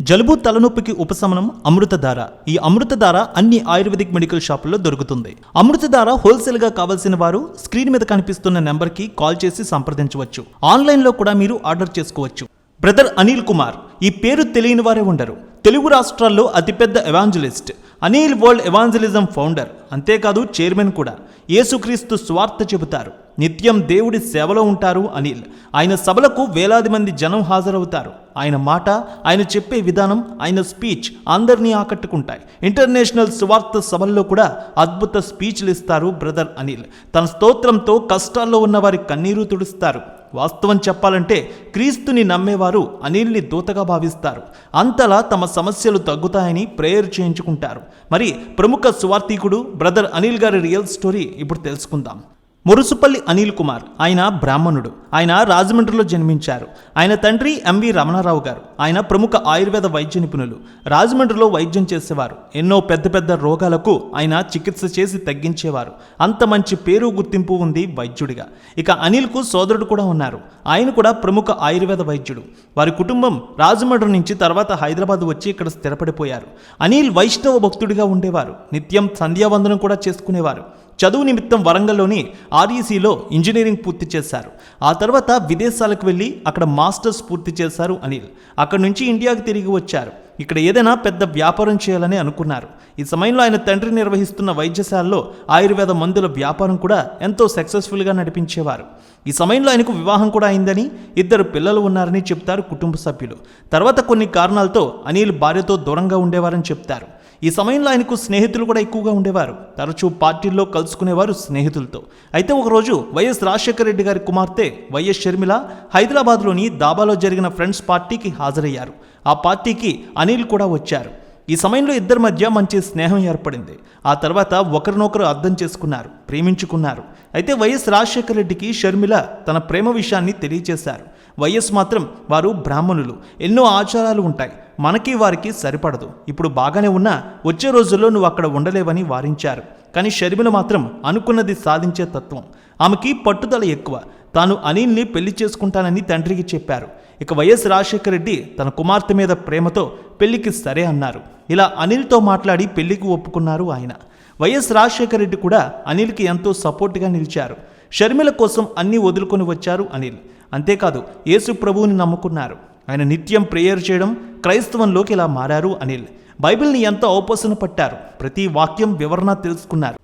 జలుబు తలనొప్పికి ఉపశమనం అమృతధార. ఈ అమృతధార అన్ని ఆయుర్వేదిక్ మెడికల్ షాపుల్లో దొరుకుతుంది. అమృతధార హోల్సేల్గా కావాల్సిన వారు స్క్రీన్ మీద కనిపిస్తున్న నెంబర్కి కాల్ చేసి సంప్రదించవచ్చు. ఆన్లైన్లో కూడా మీరు ఆర్డర్ చేసుకోవచ్చు. బ్రదర్ అనిల్ కుమార్. ఈ పేరు తెలియని వారే ఉండరు. తెలుగు రాష్ట్రాల్లో అతిపెద్ద evangelist. Anil world evangelism founder అంతేకాదు చైర్మన్ కూడా. యేసుక్రీస్తు స్వార్థ చెబుతారు. నిత్యం దేవుడి సేవలో ఉంటారు అనిల్. ఆయన సభలకు వేలాది మంది జనం హాజరవుతారు. ఆయన మాట ఆయన చెప్పే విధానం ఆయన స్పీచ్ అందరినీ ఆకట్టుకుంటాయి. ఇంటర్నేషనల్ స్వార్థ సభల్లో కూడా అద్భుత స్పీచ్లు ఇస్తారు బ్రదర్ అనిల్. తన స్తోత్రంతో కష్టాల్లో ఉన్న వారి కన్నీరు తుడుస్తారు. వాస్తవం చెప్పాలంటే క్రీస్తుని నమ్మేవారు అనిల్ని దూతగా భావిస్తారు. అంతలా తమ సమస్యలు తగ్గుతాయని ప్రేయర్ చేయించుకుంటారు. మరి ప్రముఖ స్వార్థికుడు బ్రదర్ అనిల్ గారి రియల్ స్టోరీ ఇప్పుడు తెలుసుకుందాం. మురుసుపల్లి అనిల్ కుమార్. ఆయన బ్రాహ్మణుడు. ఆయన రాజమండ్రిలో జన్మించారు. ఆయన తండ్రి ఎంవి రమణారావు గారు. ఆయన ప్రముఖ ఆయుర్వేద వైద్య నిపుణులు. రాజమండ్రిలో వైద్యం చేసేవారు. ఎన్నో పెద్ద పెద్ద రోగాలకు ఆయన చికిత్స చేసి తగ్గించేవారు. అంత మంచి పేరు గుర్తింపు ఉంది వైద్యుడిగా. ఇక అనిల్కు సోదరుడు కూడా ఉన్నారు. ఆయన కూడా ప్రముఖ ఆయుర్వేద వైద్యుడు. వారి కుటుంబం రాజమండ్రి నుంచి తర్వాత హైదరాబాద్ వచ్చి ఇక్కడ స్థిరపడిపోయారు. అనిల్ వైష్ణవ భక్తుడిగా ఉండేవారు. నిత్యం సంధ్యావందనం కూడా చేసుకునేవారు. చదువు నిమిత్తం వరంగల్లోని ఆర్ఈసీలో ఇంజనీరింగ్ పూర్తి చేశారు. ఆ తర్వాత విదేశాలకు వెళ్ళి అక్కడ మాస్టర్స్ పూర్తి చేశారు అనిల్. అక్కడి నుంచి ఇండియాకు తిరిగి వచ్చారు. ఇక్కడ ఏదైనా పెద్ద వ్యాపారం చేయాలని అనుకున్నారు. ఈ సమయంలో ఆయన తండ్రి నిర్వహిస్తున్న వైద్యశాలలో ఆయుర్వేద మందుల వ్యాపారం కూడా ఎంతో సక్సెస్ఫుల్గా నడిపించేవారు. ఈ సమయంలో ఆయనకు వివాహం కూడా అయిందని ఇద్దరు పిల్లలు ఉన్నారని చెప్తారు కుటుంబ సభ్యులు. తర్వాత కొన్ని కారణాలతో అనిల్ భార్యతో దూరంగా ఉండేవారని చెప్తారు. ఈ సమయంలో ఆయనకు స్నేహితులు కూడా ఎక్కువగా ఉండేవారు. తరచూ పార్టీల్లో కలుసుకునేవారు స్నేహితులతో. అయితే ఒకరోజు వైఎస్ రాజశేఖర రెడ్డి గారి కుమార్తె వైఎస్ షర్మిల హైదరాబాద్లోని దాబాలో జరిగిన ఫ్రెండ్స్ పార్టీకి హాజరయ్యారు. ఆ పార్టీకి అనిల్ కూడా వచ్చారు. ఈ సమయంలో ఇద్దరి మధ్య మంచి స్నేహం ఏర్పడింది. ఆ తర్వాత ఒకరినొకరు అర్థం చేసుకున్నారు ప్రేమించుకున్నారు. అయితే వైఎస్ రాజశేఖర రెడ్డికి షర్మిల తన ప్రేమ విషయాన్ని తెలియచేశారు. వైఎస్ మాత్రం వారు బ్రాహ్మణులు. ఎన్నో ఆచారాలు ఉంటాయి. మనకి వారికి సరిపడదు. ఇప్పుడు బాగానే ఉన్నా వచ్చే రోజుల్లో నువ్వు అక్కడ ఉండలేవని వారించారు. కానీ షర్మిల మాత్రం అనుకున్నది సాధించే తత్వం. ఆమెకి పట్టుదల ఎక్కువ. తాను అనిల్ని పెళ్ళి చేసుకుంటానని తండ్రికి చెప్పారు. ఇక వైఎస్ రాజశేఖర రెడ్డి తన కుమార్తె మీద ప్రేమతో పెళ్ళికి సరే అన్నారు. ఇలా అనిల్తో మాట్లాడి పెళ్ళికి ఒప్పుకున్నారు ఆయన. వైఎస్ రాజశేఖర రెడ్డి కూడా అనిల్కి ఎంతో సపోర్ట్గా నిలిచారు. షర్మిల కోసం అన్నీ వదులుకొని వచ్చారు అనిల్. అంతేకాదు యేసు ప్రభువుని నమ్ముకున్నారు. ఆయన నిత్యం ప్రేయర్ చేయడం క్రైస్తవంలోకి ఇలా మారారు అనిల్. బైబిల్ని ఎంతో ఔపసన పట్టారు. ప్రతి వాక్యం వివరణ తెలుసుకున్నారు.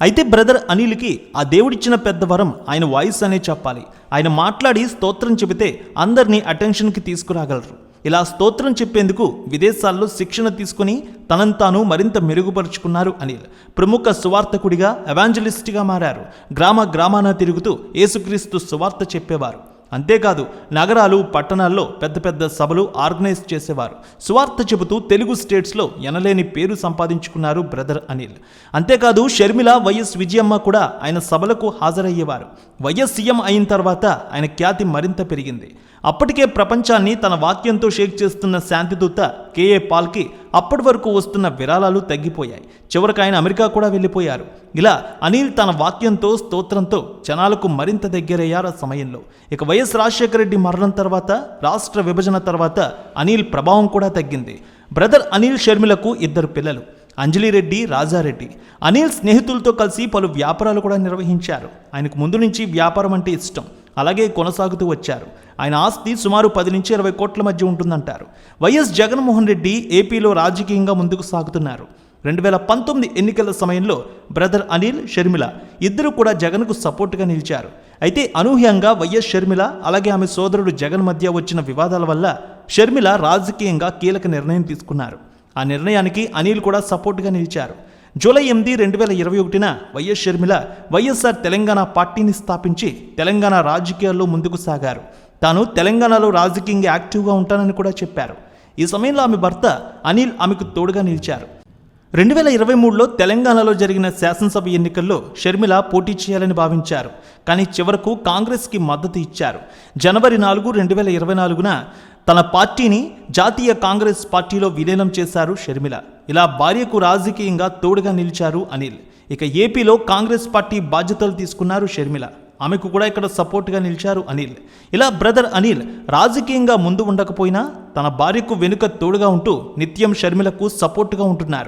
అయితే బ్రదర్ అనిల్కి ఆ దేవుడిచ్చిన పెద్ద వరం ఆయన వాయిస్ అనే చెప్పాలి. ఆయన మాట్లాడి స్తోత్రం చెబితే అందరినీ అటెన్షన్కి తీసుకురాగలరు. ఇలా స్తోత్రం చెప్పేందుకు విదేశాల్లో శిక్షణ తీసుకుని తనను తాను మరింత మెరుగుపరుచుకున్నారు అనిల్. ప్రముఖ సువార్తకుడిగా ఎవాంజలిస్ట్గా మారారు. గ్రామ గ్రామాన తిరుగుతూ యేసుక్రీస్తు సువార్త చెప్పేవారు. అంతేకాదు నగరాలు పట్టణాల్లో పెద్ద పెద్ద సభలు ఆర్గనైజ్ చేసేవారు. సువార్త చెబుతూ తెలుగు స్టేట్స్లో ఎనలేని పేరు సంపాదించుకున్నారు బ్రదర్ అనిల్. అంతేకాదు షర్మిల వైఎస్ విజయమ్మ కూడా ఆయన సభలకు హాజరయ్యేవారు. వైఎస్ సీఎం అయిన తర్వాత ఆయన ఖ్యాతి మరింత పెరిగింది. అప్పటికే ప్రపంచాన్ని తన వాక్యంతో షేక్ చేస్తున్న శాంతిదూత కేఏ పాల్కి అప్పటి వరకు వస్తున్న విరాళాలు తగ్గిపోయాయి. చివరికి ఆయన అమెరికా కూడా వెళ్ళిపోయారు. ఇలా అనిల్ తన వాక్యంతో స్తోత్రంతో జనాలకు మరింత దగ్గరయ్యారు ఆ సమయంలో. ఇక వైఎస్ రాజశేఖర రెడ్డి మరణం తర్వాత రాష్ట్ర విభజన తర్వాత అనిల్ ప్రభావం కూడా తగ్గింది. బ్రదర్ అనిల్ షర్మిలకు ఇద్దరు పిల్లలు అంజలిరెడ్డి రాజారెడ్డి అనిల్ స్నేహితులతో కలిసి పలు వ్యాపారాలు కూడా నిర్వహించారు. ఆయనకు ముందు నుంచి వ్యాపారం అంటే ఇష్టం. అలాగే కొనసాగుతూ వచ్చారు. ఆయన ఆస్తి సుమారు పది నుంచి ఇరవై కోట్ల మధ్య ఉంటుందంటారు. వైఎస్ జగన్మోహన్ రెడ్డి ఏపీలో రాజకీయంగా ముందుకు సాగుతున్నారు. రెండు వేల పంతొమ్మిది ఎన్నికల సమయంలో బ్రదర్ అనిల్ షర్మిల ఇద్దరు కూడా జగన్కు సపోర్టుగా నిలిచారు. అయితే అనూహ్యంగా వైఎస్ షర్మిల అలాగే ఆమె సోదరుడు జగన్ మధ్య వచ్చిన వివాదాల వల్ల షర్మిల రాజకీయంగా కీలక నిర్ణయం తీసుకున్నారు. ఆ నిర్ణయానికి అనిల్ కూడా సపోర్టుగా నిలిచారు. జూలై ఎనిమిది రెండు వేల ఇరవై ఒకటిన వైఎస్ షర్మిల వైఎస్ఆర్ తెలంగాణ పార్టీని స్థాపించి తెలంగాణ రాజకీయాల్లో ముందుకు సాగారు. తాను తెలంగాణలో రాజకీయంగా యాక్టివ్గా ఉంటానని కూడా చెప్పారు. ఈ సమయంలో ఆమె భర్త అనిల్ ఆమెకు తోడుగా నిలిచారు. రెండు వేల ఇరవై మూడులో తెలంగాణలో జరిగిన శాసనసభ ఎన్నికల్లో షర్మిల పోటీ చేయాలని భావించారు. కానీ చివరకు కాంగ్రెస్కి మద్దతు ఇచ్చారు. జనవరి నాలుగు రెండు వేల ఇరవై నాలుగున తన పార్టీని జాతీయ కాంగ్రెస్ పార్టీలో విలీనం చేశారు షర్మిల. ఇలా భార్యకు రాజకీయంగా తోడుగా నిలిచారు అనిల్. ఇక ఏపీలో కాంగ్రెస్ పార్టీ బాధ్యతలు తీసుకున్నారు షర్మిల. ఆమెకు కూడా ఇక్కడ సపోర్ట్గా నిలిచారు అనిల్. ఇలా బ్రదర్ అనిల్ రాజకీయంగా ముందు ఉండకపోయినా తన భార్యకు వెనుక తోడుగా ఉంటూ నిత్యం షర్మిలకు సపోర్టుగా ఉంటున్నారు.